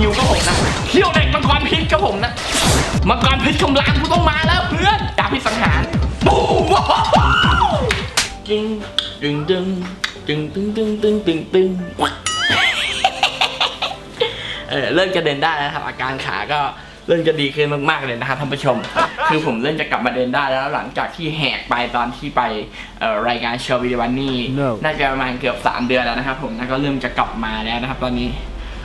นิวครับผมนะเขี้ยวเหล็กมังกรพิษครับผมนะมังกรพิษคำรามกูต้องมาแล้วเพื่อนดาบพิษสังหารบูจึงจึงจึงจึงตึงตึงตึงตึงตึงเออเริ่มจะเดินได้แล้วนะครับอาการขาก็เริ่มจะดีขึ้นมากๆเลยนะครับท่านผู้ชม คือผมเริ่มจะกลับมาเดินได้แล้วหลังจากที่แหกไปตอนที่ไปเอ่อรายการโชว์วิดีวันนี่ No น่าจะประมาณเกือบ 3 เดือนแล้วนะครับผมแล้วก็เริ่มจะกลับมาแล้วนะครับตอนนี้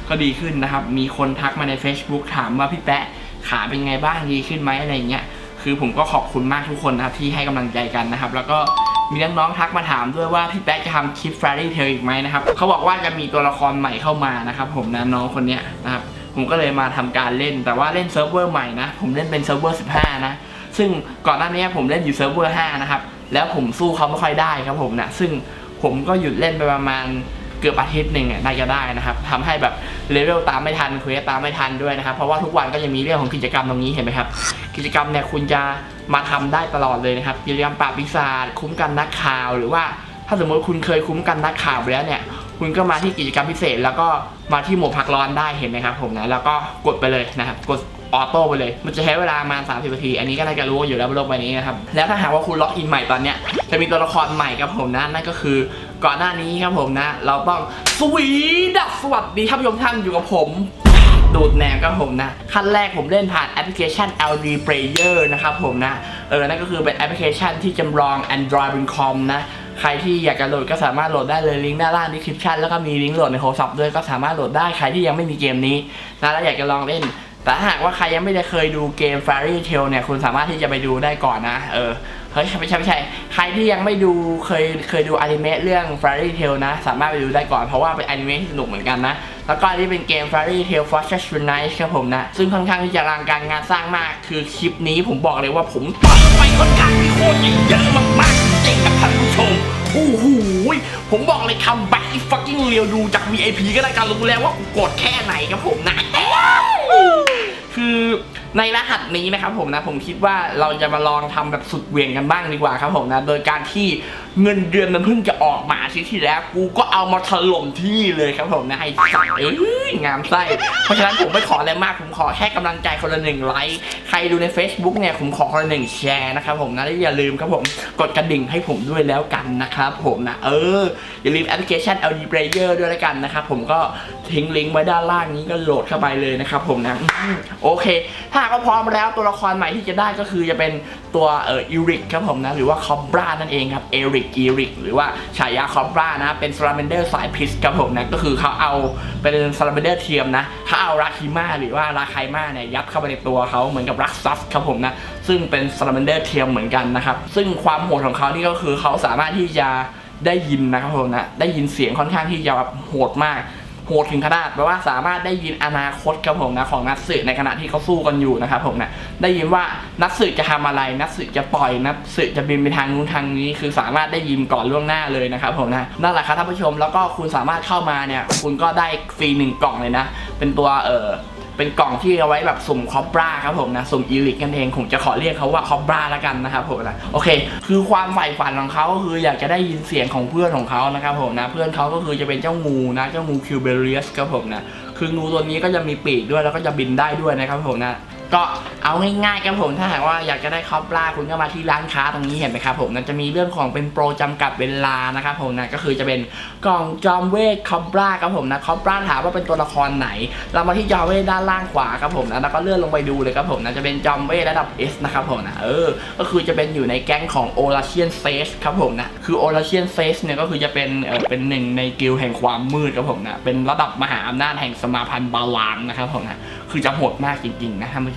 ก็ดีขึ้นนะครับ มีคนทักมาใน Facebook ถามว่าพี่แปะขาเป็นไงบ้างดีขึ้นไหมอะไรเงี้ย คือผมก็ขอบคุณมากทุกคนนะครับที่ให้กำลังใจกันนะครับ แล้วก็มีน้องๆทักมาถามด้วยว่าพี่แป๊ะจะทำคลิป Fairy Tail อีกไหมนะครับเขาบอกว่าจะมีตัวละครใหม่เข้ามานะครับผมนะน้องคนเนี้ยนะครับผมก็เลยมาทำการเล่น แต่ว่าเล่นเซิร์ฟเวอร์ใหม่นะผมเล่นเป็นเซิร์ฟเวอร์15 นะ ซึ่งก่อนหน้านี้ผมเล่นอยู่เซิร์ฟเวอร์5นะครับแล้วผมสู้เขาไม่ค่อยได้ครับผมนะซึ่งผมก็หยุดเล่นไปประมาณ เกือบอาทิตย์หนึ่งอะน่าจะได้นะครับทำให้แบบเลเวลตามไม่ทันเควสตามไม่ทันด้วยนะครับ เพราะว่าทุกวันก็จะมีเรื่องของกิจกรรมตรงนี้เห็นไหมครับ กิจกรรมเนี่ยคุณจะมาทำได้ตลอดเลยนะครับกิจกรรมปราบปีศาจคุ้มกันนักข่าวหรือว่าถ้าสมมติคุณเคยคุ้มกันนักข่าวไปแล้วเนี่ย คุณก็มาที่กิจกรรมพิเศษ แล้วก็มาที่หมดพักร้อนได้เห็นไหมครับผมนะแล้วก็กดไปเลยนะครับกดออโต้ไปเลย มันจะใช้เวลามา30นาที อันนี้ก็น่าจะรู้อยู่แล้วบนโลกใบนี้นะครับ แล้วถ้าหากว่าคุณล็อกอินใหม่ตอนเนี้ย จะมีตัวละครใหม่ครับผมนะ นั่นก็คือ ก่อนหน้านี้ครับผมนะ เราต้องสวีดัสวัสดีท่านผู้ชมท่านอยู่กับผมดูดแนมครับผมนะ ขั้นแรกผมเล่นผ่านแอปพลิเคชัน LD Player นะครับผมนะ เออ นั่นก็คือเป็นแอปพลิเคชันที่จำลอง Android บนคอมนะ ใครที่อยากจะโหลดก็สามารถโหลดได้เลยลิงก์ด้านล่างดีคริปชันแล้วก็มีลิงก์โหลดในโทรศัพท์ด้วยก็สามารถโหลดได้ใครที่ยังไม่มีเกมนี้นะแล้วอยากจะลองเล่น แต่หากว่าใครยังไม่ได้เคยดูเกม Fairy Tail เนี่ยคุณสามารถที่จะไปดูได้ก่อนนะ เออ ฮ้ยไม่ใช่ไม่ใช่ ใครที่ยังไม่ดูเคยเคยดูอนิเมะเรื่อง Fairy Tail นะ สามารถไปดูได้ก่อนเพราะว่าเป็นอนิเมะที่สนุกเหมือนกันนะ แล้วก็อันนี้เป็นเกม Fairy Tail Fortress Unite ครับผมนะ ซึ่งค่อนข้างที่จะรังการงานสร้างมาก คือคลิปนี้ผมบอกเลยว่าผมต่อยไปค่อนข้างมีโคตรเยอะมากๆจริงกับท่านผู้ชมโอ้โหผมบอกเลยคำแบ็กอีฟักกิ้งเรียวดูจาก VIP ก็ได้การรู้แล้วว่ากูโกรธแค่ไหนครับผมนะคือ ในรหัสนี้นะครับผมนะผมคิดว่าเราจะมาลองทำแบบสุดเวียงกันบ้างดีกว่าครับผมนะโดยการที่เงินเดือนมันเพิ่งจะออกมาอาทิตย์ที่แล้ว กูก็เอามาถล่มที่เลยครับผมนะให้สัตว์เอ้ยงามไส้เพราะฉะนั้นผมไม่ขออะไรมากผมขอแค่กำลังใจคนละหนึ่งไลค์ใครดูใน Facebook เนี่ยผมขอคนละหนึ่งแชร์นะครับผมนะและอย่าลืมครับผมกดกระดิ่งให้ผมด้วยแล้วกันนะครับผมนะเอออย่าลืมแอปพลิเคชัน LD Player ด้วยแล้วกันนะครับผมก็ทิ้งลิงก์ไว้ด้านล่างนี้ก็โหลดเข้าไปเลยนะครับผมนะโอเคถ้ากว่าพร้อมแล้วตัวละครใหม่ที่จะได้ก็คือจะเป็นตัวเอ่ออีริกครับผมนะหรือว่าคอบรานั่นเองครับเอริกอีริกหรือว่าฉายาคอบรานะเป็นซาลาเมนเดอร์สายพิษครับผมนะก็คือเขาเอาเป็นซาลาเมนเดอร์เทียมนะเขาเอาราคิมาหรือว่าราไคมาเนี่ยยัดเข้าไปในตัวเขาเหมือนกับรักซัสครับผมนะซึ่งเป็นซาลาเมนเดอร์เทียมเหมือนกันนะครับซึ่งความโหดของเขานี่ก็คือเขาสามารถที่จะได้ยินนะครับผมนะได้ยินเสียงค่อนข้างที่จะแบบโหดมาก โหดถึงขนาดแปลว่าสามารถได้ยินอนาคตครับผมนะของนัทสืบในขณะที่เขาสู้กันอยู่นะครับผมนะได้ยินว่านัทสืบจะทำอะไรนัทสืบจะปล่อยนัทสืบจะบินไปทางนู้นทางนี้ คือสามารถได้ยินก่อนล่วงหน้าเลยนะครับผมนะนั่นแหละครับท่านผู้ชมแล้วก็คุณสามารถเข้ามาเนี่ยคุณก็ได้ฟรีหนึ่งกล่องเลยนะ เป็นตัวเออ เป็นกล่องที่เอาไว้แบบสุ่มคอบราครับผมนะสุ่มอีลิกกันเองผมจะขอเรียกเขาว่าคอบราแล้วกันนะครับผมนะโอเค คือความใฝ่ฝันของเขาก็คืออยากจะได้ยินเสียงของเพื่อนของเขานะครับผมนะเพื่อนเขาก็คือจะเป็นเจ้างูนะเจ้างูคิวเบเรียสครับผมนะคืองูตัวนี้ก็จะมีปีกด้วยแล้วก็จะบินได้ด้วยนะครับผมนะ ก็เอาง่ายๆครับผมถ้าหากว่าอยากจะได้คอบราคุณก็มาที่ร้านค้าตรงนี้เห็นไหมครับผมนะจะมีเรื่องของเป็นโปรจำกัดเวลานะครับผมนะก็คือจะเป็นกล่องจอมเวทคอบราครับผมนะคอบราถามว่าเป็นตัวละครไหน เรามาที่จอมเวทด้านล่างขวาครับผมนะแล้วก็เลื่อนลงไปดูเลยครับผมนะจะเป็นจอมเวทระดับ S นะครับผมนะเออก็คือจะเป็นอยู่ในแก๊งของโอลาเชียนเซสครับผมนะคือโอลาเชียนเซสเนี่ยก็คือจะเป็นเออเป็นหนึ่งในกิลดแห่งความมืดครับผมนะเป็นระดับมหาอำนาจแห่งสมาพันธ์บาลานนะครับผมนะคือจะโหดมากจริงๆนะท่านผู้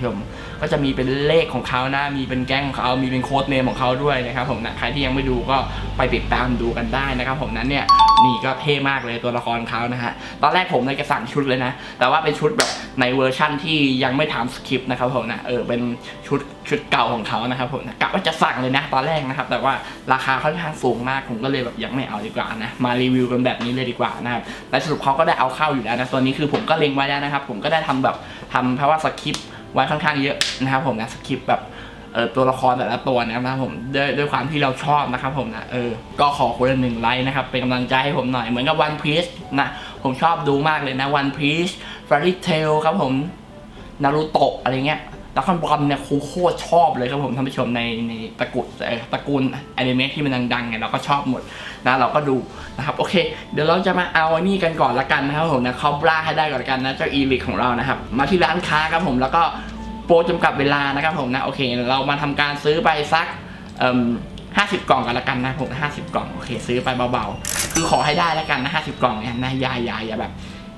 ชมก็จะมีเป็นเลขของเขานะมีเป็นแก๊งของเขามีเป็นโค้ดเนมของเขาด้วยนะครับผมนะใครที่ยังไม่ดูก็ไปติดตามดูกันได้นะครับผมนั้นเนี่ยนี่ก็เท่มากเลยตัวละครเขานะฮะตอนแรกผมเลยจะสั่งชุดเลยนะ แต่ว่าเป็นชุดแบบในเวอร์ชั่นที่ยังไม่ทำสคริปต์นะครับผมนะเออเป็นชุดชุดเก่าของเขานะครับผมนะกะว่าจะสั่งเลยนะตอนแรกนะครับ แต่ว่าราคาค่อนข้างสูงมากผมก็เลยแบบยังไม่เอาดีกว่านะมารีวิวกันแบบนี้เลยดีกว่านะครับและสรุปเขาก็ได้เอาเข้าอยู่แล้วนะตัวนี้คือผมก็เล็งไว้แล้วนะครับ ผมก็ได้ทำแบบทำเพราะว่าสคริปต์ ไว้ค่อนข้างเยอะนะครับผมนะสคริปต์แบบเออตัวละครแต่ละตัวนะครับผมด้วยด้วยความที่เราชอบนะครับผมนะเออก็ขอคนละหนึ่งไลค์นะครับ เป็นกำลังใจให้ผมหน่อยเหมือนกับวันพีชนะผมชอบดูมากเลยนะวันพีชฟรีเทลครับผมนารูโตะอะไรเงี้ย แล้วคอนบอลเนี่ยครูโคตรชอบเลยครับผมท่านผู้ชมในในตระกูลตระกูลแอนิเมะที่มันดังๆเนี่ยเราก็ชอบหมดนะเราก็ดูนะครับโอเค เดี๋ยวเราจะมาเอาอันนี้กันก่อนละกันนะครับผมนะคอบราให้ได้ก่อนละกันนะเจ้าอีลิกของเรานะครับมาที่ร้านค้าครับผมแล้วก็โปรจำกัดเวลานะครับผมนะโอเค เรามาทำการซื้อไปสักเอ่มห้าสิบกล่องกันละกันนะผมห้าสิบกล่องโอเค ซื้อไปเบาๆ คือขอให้ได้ละกันนะห้าสิบกล่องเนี่ยนะยายายอย่าแบบ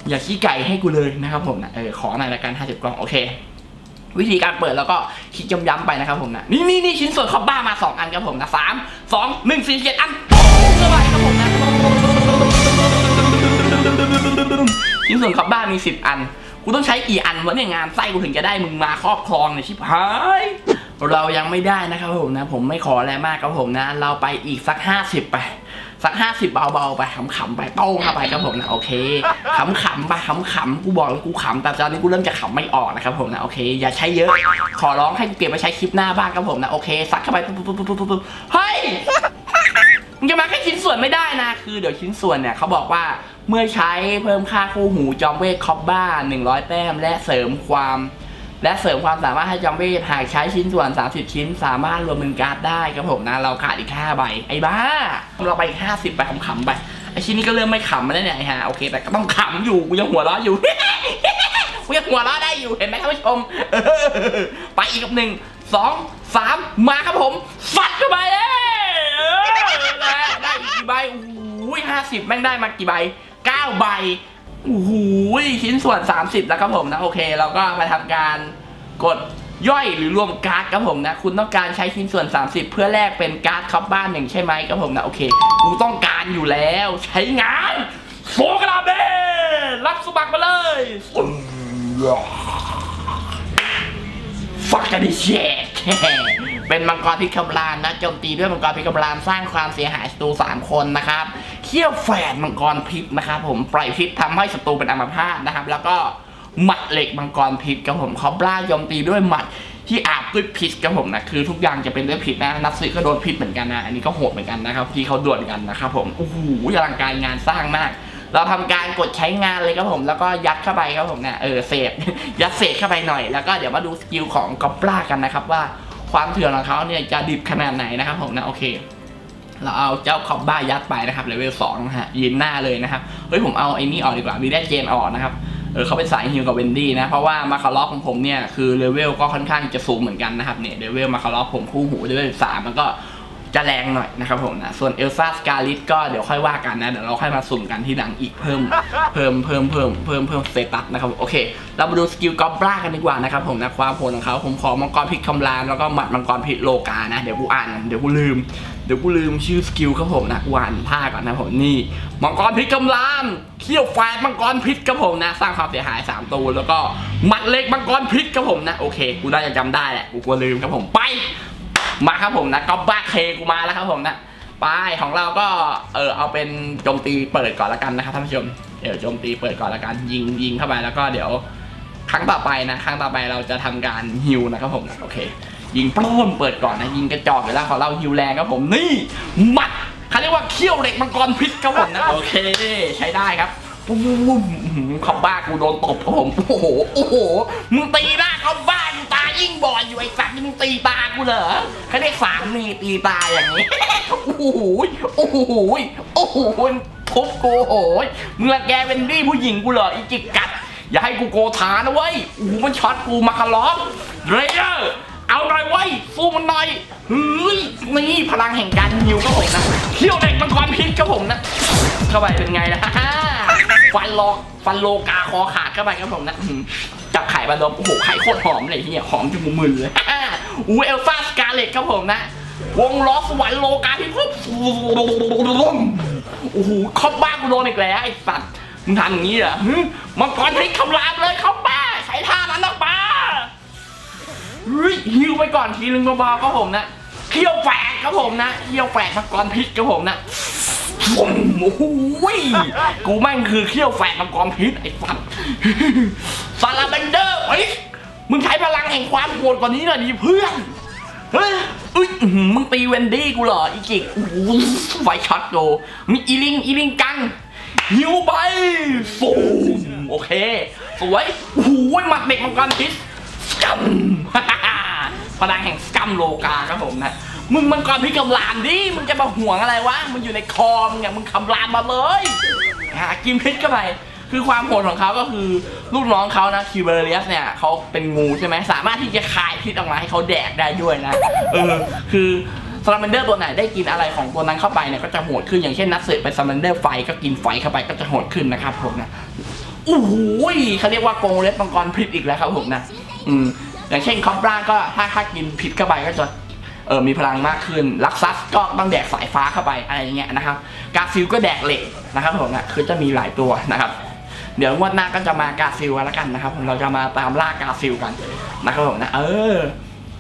อย่าขี้ไก่ให้กูเลยนะครับผมนะเออขอหน่อยละกันห้าสิบกล่องโอเค วิธีการเปิดแล้วก็คิดย้ำๆไปนะครับผมนะนี่นี่นี่ชิ้นส่วนคอบบ้ามา 2 อันครับผมนะสามสองหนึ่งสี่เจ็ดอันโป้งเข้าไปครับผมนะชิ้นส่วนคอบบ้ามี 10 อัน กูต้องใช้กี่อันวะเนี่ยงานไส้กูถึงจะได้มึงมาครอบครองเนี่ยชิบหายเรายังไม่ได้นะครับผมนะ ผมไม่ขออะไรมากครับผมนะ เราไปอีกสัก50ไปสักห้าสิบเบาๆไปขำๆไปโป้งเข้าไปครับผมนะโอเคขำๆไปขำๆกูบอกแล้วกูขำแต่ตอนนี้กูเริ่มจะขำไม่ออกนะครับผมนะโอเค อย่าใช้เยอะ ขอร้องให้กูเก็บไปใช้คลิปหน้าบ้างครับผมนะโอเคซัดเข้าไปปุ๊บปุ๊บปุ๊บปุ๊บปุ๊บเฮ้ยมึงจะมาแค่ชิ้นส่วนไม่ได้นะ คือเดี๋ยวชิ้นส่วนเนี่ยเขาบอกว่า เมื่อใช้เพิ่มค่าคู่หูจอมเวทคอบบ้า 100 แต้ม และเสริมความ และเสริมความสามารถให้จอมเวทหากใช้ชิ้นส่วน 30 ชิ้น สามารถรวมเป็นการ์ดได้ครับผมนะเราขาดอีก5ใบไอ้บ้า เราไปอีก50ไปขำๆไปไอ้ชิ้นนี้ก็เริ่มไม่ขำมาแล้วเนี่ยฮะโอเค แต่ก็ต้องขำอยู่กูยังหัวเราะอยู่กูยังหัวเราะได้อยู่เห็นไหมท่านผู้ชมไปอีกกับหนึ่งสองสามมาครับผมฟัดเข้าไปเลยได้ได้อีกกี่ใบโอ้ยห้าสิบแม่งได้มากี่ใบ เก้าใบโอ้โหชิ้นส่วน 30 แล้วครับผมนะ โอเค เราก็มาทำการกดย่อยหรือรวมการ์ดครับผมนะ คุณต้องการใช้ชิ้นส่วน 30 เพื่อแลกเป็นการ์ดคับบ้านหนึ่งใช่ไหมครับผมนะ โอเค กูต้องการอยู่แล้ว ใช้งานโฟกราเบรับสมัครมาเลยฟักกันดิเชก เป็นมังกรพิษคำรามนะโจมตีด้วยมังกรพิษคำรามสร้างความเสียหายศัตรูสามคนนะครับเขี้ยวแฝดมังกรพิษนะครับผมปล่อยพิษทำให้ศัตรูเป็นอัมพาตนะครับ แล้วก็หมัดเหล็กมังกรพิษครับผมเขาบล้าโจมตีด้วยหมัดที่อาบด้วยพิษครับผมนะคือทุกอย่างจะเป็นด้วยพิษนะนักสืบก็โดนพิษเหมือนกันนะอันนี้ก็โหดเหมือนกันนะครับที่เขาด่วลกันนะครับผมโอ้โหอลังการงานสร้างมาก เราทำการกดใช้งานเลยครับผม แล้วก็ยัดเข้าไปครับผมเนี่ยเออเศษยัดเศษเข้าไปหน่อยแล้วก็เดี๋ยวมาดูสกิลของกอบปลากันนะครับว่า ความเถื่อนของเขาเนี่ยจะดิบขนาดไหนนะครับผมนะโอเคเราเอาเจ้าคอบบ้ายัดไปนะครับเลเวลสองนะฮะยืนหน้าเลยนะครับเฮ้ยผมเอาไอ้นี่ออกดีกว่ามีได้เจนออกนะครับเออเขาเป็นสายฮิวกับเวนดี้นะเพราะว่ามาคาร์ล็อกของผมเนี่ยคือเลเวลก็ค่อนข้างจะสูงเหมือนกันนะครับเนี่ยเลเวลมาคาร์ล็อกผมคู่หูเลเวลสามมันก็ จะแรงหน่อยนะครับผมนะ ส่วนเอลซ่าสกาลิตก็เดี๋ยวค่อยว่ากันนะ เดี๋ยวเราค่อยมาสุ่มกันที่หลังอีกเพิ่ม เพิ่มเพิ่มเพิ่มเพิ่มเพิ่มสเตตัสนะครับโอเค เรามาดูสกิลกอบบ้ากันดีกว่านะครับผมนะความโหดของเขาผมขอมังกรพิษคำรามแล้วก็หมัดมังกรพิษโลกานะ เดี๋ยวกูอ่าน เดี๋ยวกูลืม เดี๋ยวกูลืมชื่อสกิลครับผมนะกูอ่านท่าก่อนนะผมนี่ มังกรพิษกำลามเขี้ยวแฝดมังกรพิษครับผมนะ สร้างความเสียหาย 3 ตัวแล้วก็หมัดเล็กมังกรพิษครับผมนะ โอเค กูน่าจะจำได้แหละ กูกลัวลืมครับผมไป มาครับผมนะก็บ้าเคกูมาแล้วครับผมนะไปของเราก็เออเอาเป็นโจมตีเปิดก่อนละกันนะครับท่านผู้ชมเดี๋ยวโจมตีเปิดก่อนละกันยิงยิงเข้าไปแล้วก็เดี๋ยวครั้งต่อไปนะ ครั้งต่อไปเราจะทำการฮิวนะครับผมโอเค ยิงปล้มเปิดก่อนนะ ยิงกระจอกอยู่แล้วของเราฮิวแรงครับผมนี่มัดเขาเรียกว่าเขี้ยวเหล็กมังกรพิษครับผมนะโอเค ใช้ได้ครับ ปุ้มปุ้มปุ้มอื้อหือขบบ้ากูโดนตบผมโอ้โหโอ้โหมึงตีหน้าขอบบ้ากูตายิ่งบอดอยู่ไอ้สัตว์นี่มึงตีตากูเหรอเขาเรียกสามนี่ตีตาอย่างนี้โอ้โหโอ้โหโอ้โหทุบกูโอ้โหมึงละแกเป็นดี้ผู้หญิงกูเหรออีจิกกัดอย่าให้กูโกธานะเว้ยโอ้โหมันช็อตกูมาคาล้อมเรเยอร์ เอาหน่อยเว้ยสู้มันหน่อยเฮ้ยนี่พลังแห่งการฮิวครับผมนะเขี้ยวเด็กมังกรพิษครับผมนะ เข้าไปเป็นไงล่ะฟันโลฟันโลกาคอขาดเข้าไปครับผมนะอื้อหือจับไข่ปลาดมโอ้โหไข่โคตรหอมเลยเฮียหอมจนมุมมึนเลยอูเอลซ่าสกาเลตครับผมนะ วงล้อสวรรค์โลกาพิภพโอ้โหครอบบ้านกูโดนอีกแล้วไอ้สัตว์มึงทำอย่างนี้เหรอหึมังกรพลิกคำรามเลยเข้าป้าใช้ท่านั้นนะป้าเฮ้ยฮิวไปก่อนทีนึงเบาๆครับผมนะเขี้ยวแฝกครับผมนะเขี้ยวแฝกมังกรพิษครับผมนะโอ้โหยกูแม่งคือเขี้ยวแฝกมังกรพิษไอ้สัตว์ซาลาเบนเดอร์เฮ้ยมึงใช้พลังแห่งความโหดกว่านี้หน่อยดิเพื่อนเฮ้ยอุ้ยมึงตีเวนดี้กูเหรออีกิกโอ้โหไฟช็อตโดมีอีลิงอีลิงกังฮิวไปฟูมโอเคสวยโอ้โหมัดเด็กมังกรพิษสกัม พลังแห่งสกัมโลกาครับผมนะมึงมังกรพิกำลามดิมึงจะมาห่วงอะไรวะมึงอยู่ในคอมึงอะมึงคำรามมาเลยหากินพิษเข้าไปคือความโหดของเขาก็คือลูกน้องเขานะคิวเบอร์เลียสเนี่ยเขาเป็นงูใช่ไหมสามารถที่จะคายพิษออกมาให้เขาแดกได้ด้วยนะเออคือซาลาแมนเดอร์ตัวไหนได้กินอะไรของตัวนั้นเข้าไปเนี่ยก็จะโหดขึ้นอย่างเช่นนักสืบเป็นซาลาแมนเดอร์ไฟก็กินไฟเข้าไปก็จะโหดขึ้นนะครับผมนะโอ้โหเขาเรียกว่าโกงเล็บมังกรพิษอีกแล้วครับผมนะอืม อย่างเช่นคอปราก็ถ้าถ้ากินพิษเข้าไปก็จะเออมีพลังมากขึ้นลักซัสก็ต้องแดกสายฟ้าเข้าไปอะไรอย่างเงี้ยนะครับกาฟิลก็แดกเหล็กนะครับผมนะคือจะมีหลายตัวนะครับ เดี๋ยวงวดหน้าก็จะมากาฟิลกันแล้วกันนะครับผมเราจะมาตามล่ากาฟิลกันนะครับผมนะเออ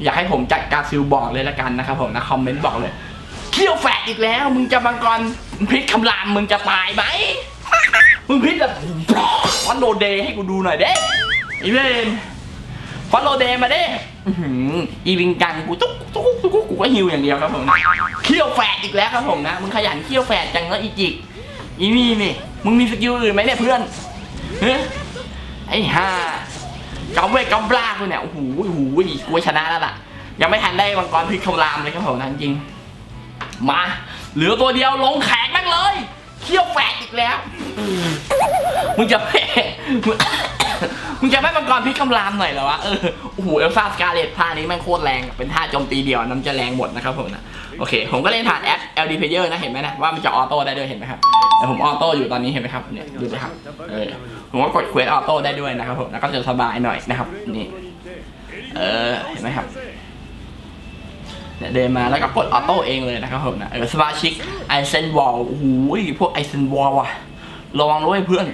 อยากให้ผมจัดกาฟิลบอกเลยละกันนะครับผมนะคอมเมนต์บอกเลยเขี้ยวแฝดอีกแล้ว มึงจะมังกรพิษคำรามมึงจะตายไหมมึงพิษแบบฟอนโดเดให้กูดูหน่อยเด้อีเวน ฟอนโดเดย์มาด้อื้อหืออีวิงกังกูตุ๊กตุ๊กตุ๊กกูก็ฮิวอย่างเดียวครับผมนะเขี้ยวแฝดอีกแล้วครับผมนะมึงขยันเขี้ยวแฝดจังแล้วอีจิกอีนี่นี่มึงมีสกิลอื่นไหมเนี่ยเพื่อนเฮ้ยไอ้ห่ากำเวกกำปลากูเนี่ยโอ้โหโอ้โหกูชนะแล้วล่ะ ยังไม่ทันได้มังกรพิษคำรามเลยครับผมนะจริงมาเหลือตัวเดียวลงแขกนั่งเลยเขี้ยวแฝดอีกแล้วมึงจะไม่ มึงจะไม่มังกรพิษคำรามหน่อยเหรอวะ เออ โอ้โห เอลซ่าสกาเลตท่านี้แม่งโคตรแรง เป็นท่าโจมตีเดียวน้ำจะแรงหมดนะครับผมนะ โอเค ผมก็เล่นผ่านแอป LD Player นะ เห็นไหมนะ ว่ามันจะออโต้ได้ด้วย เห็นไหมครับ แต่ผมออโต้อยู่ตอนนี้เห็นไหมครับ เนี่ย ดูสิครับ เออ ผมก็กดเควสออโต้ได้ด้วยนะครับผม แล้วก็จะสบายหน่อยนะครับ นี่ เออ เห็นไหมครับเนี่ยเดินมาแล้วก็กดออโต้เองเลยนะครับผมนะเออสมาชิกไอเซนวอลโอ้โหพวกไอเซนวอลว่ะระวังด้วยเพื่อน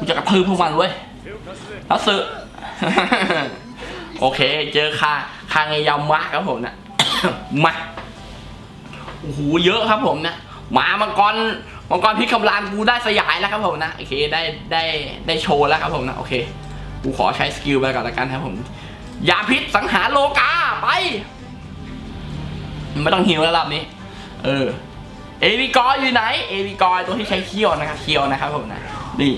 กูจะกระทืบพวกมันเว้ย แล้วสึโอเค เจอคาคางเงยามะครับผมนะมาโอ้โหเยอะครับผมนะหมามังกรมังกรพิษคำรามกูได้สยายแล้วครับผมนะโอเคได้ได้ได้โชว์แล้วครับผมนะโอเคกูขอใช้สกิลไปก่อนละกันครับผมยาพิษสังหารโลกาไปไม่ต้องหิวแล้วรอบนี้ เออ เอวิกออยู่ไหน เอวิกอตัวที่ใช้เคี้ยวนะครับเคี้ยวนะครับผมนะนี่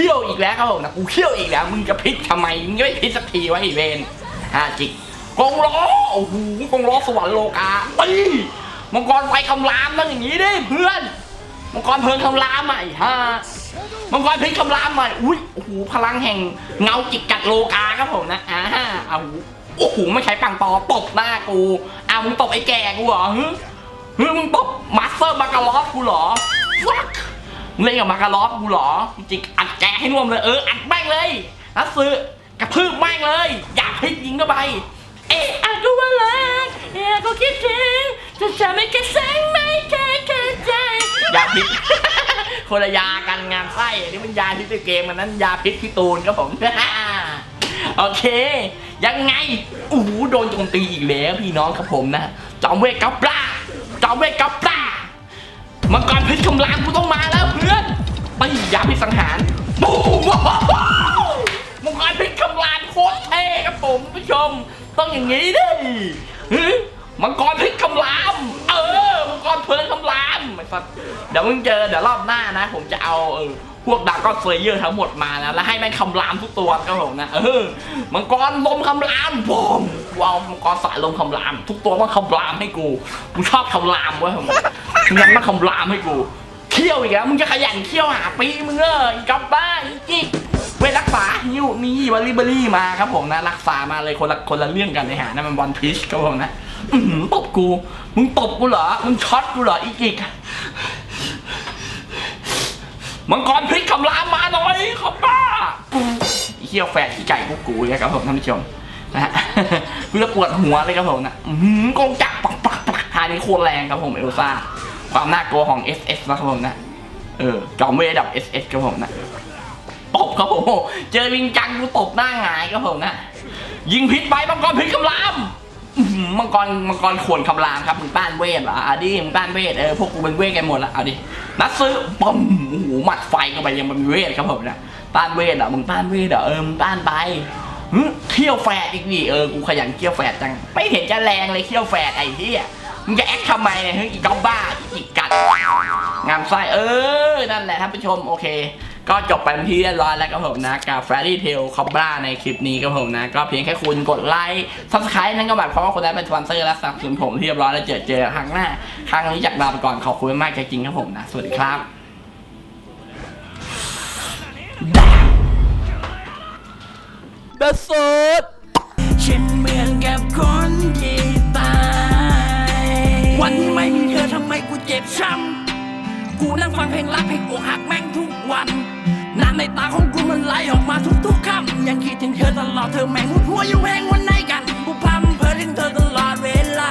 เคี้ยวอีกแล้วครับผมนะกูเคี้ยวอีกแล้ว มึงจะพลิกทำไมมึงไม่พลิกสักทีวะไอีเวนฮาจิกกงล้อโอ้โหกงล้อสวรรค์โลกาตีมังกรไฟคำรามต้องอย่างนี้ดิเพื่อนมังกรเพลิงคำรามใหม่ฮะมังกรเพลิงคำรามใหม่อุ้ยโอ้โหพลังแห่งเงาจิกกัดโลกาครับผมนะอ่าเอาโอ้โหไม่ใช้ปังปอตบหน้ากูอ้าวมึงตบไอ้แก่กูเหรอฮึฮึมึงตบมาสเตอร์มาการลอฟกูเหรอ fuck มึงเล่นกับมาการลอฟกูเหรอจิกอัดแกให้น่วมเลยเอออัดแม่งเลยนัดซื้อกระทืบแม่งเลย อยากพลิกยิงเข้าไป เอ๊ะอัดก็ว่ารักเอ๊ะก็คิดถึงจะจะไม่แค่แสงไม่แค่แค่ใจอยากพิษ คนละยากันงานไส้อันนี้มันยาพิษในเกมมันนั้นยาพิษพี่ตูนครับผม โอเค ยังไงโอ้โหโดนโจมตีอีกแล้วพี่น้องครับผมนะจอมเวทกับปลาจอมเวทกับปลามังกรพิษคำรามกูต้องมาแล้ว ไปยาพิษสังหารปุ๊บมังกรพิษคำรามโคตรเท่ครับผมผู้ชม ต้องอย่างนี้ดิมังกรพิษคำรามเออมังกรเพลิงคำรามไอ้สัสเดี๋ยวมึงเจอเดี๋ยวรอบหน้านะ ผมจะเอาเออพวกดากอนเฟเยอร์ทั้งหมดมานะแล้วให้แม่งคำรามทุกตัวครับผมนะเออมังกรลมคำรามบอมกูเอามังกรสายลมคำราม ทุกตัวมันคำรามให้กูกูชอบคำรามเว้ยผมงั้นมาคำรามให้กู คี่ยวอีกแล้วมึงจะขยันเคี่ยวหาปีมึงเอออีกอบบ้าอีจิกเวทรักษาฮิวนี่วอลลิเบอรี่มาครับผมนะรักษามาเลยคนละคนละเรื่องกันเลยฮะนั่นมันพิชครับผมนะตบกู มึงตบกูเหรอมึงช็อตกูเหรออีกอีกมังกรพลิกคำรามมาหน่อยขอบป้าเขี้ยวแฝดขี้ไก่พวกกูเลยครับผมท่านผู้ชมนะฮะกูจะปวดหัวเลยครับผมนะอื้อหือกงจักปักปักปักทานี้โคตรแรงครับผมเอลซ่า ความน่ากลัวของ SS นะครับผมนะ เออจอมเวดับ SS ครับผมนะตบครับผมเจอวิงจังกูตบหน้าหงายครับผมนะ ยิงพิษไปมังกรพิษคำรามอื้อหือมังกรมังกรขวนคำรามครับมึงต้านเวทเหรออะดิมึงต้านเวทเออพวกกูเป็นเวทกันหมดละเอาดินัดซื้อปั๊มโอ้โหหมัดไฟเข้าไปยังเป็นเวทครับผมนะต้านเวทเหรอมึงต้านเวทเหรอเออมึงต้านไปเขี้ยวแฝดอีกดิเออกูขยันเขี้ยวแฝดจังไม่เห็นจะแรงเลยเขี้ยวแฝดไอ้เหี้ย มึงจะแอคทำไมเนี่ยเฮ้ยอีกอบ้าอีกกัด งามไส้เออ นั่นแหละท่านผู้ชมโอเค ก็จบไปเป็นที่เรียบร้อยแล้วครับผมนะกับ Fairy Tail Cobra ในคลิปนี้ครับผมนะ ก็เพียงแค่คุณกดไลค์ Subscribe นั่นก็หมายความว่าคุณได้เป็นสปอนเซอร์และสนับสนุนผมที่เรียบร้อยแล้วเจอเจอครั้งหน้า ครั้งนี้จากลาไปก่อนขอบคุณมากจริงๆครับผมนะสวัสดีครับ The Suit ฉันเหมือนกับคนที่ตาย วันที่ไม่มีเธอทำไมกูเจ็บช้ำ กูนั่งฟังเพลงรักให้งอกหักแม่งทุกวัน น้ำในตาของกูมันไหลออกมาทุกๆคำ ยังคิดถึงเธอตลอดเธอแม่งหุดหัวอยู่แหงวันไหนกัน กูพัมเพอถึงเธอตลอดเวลา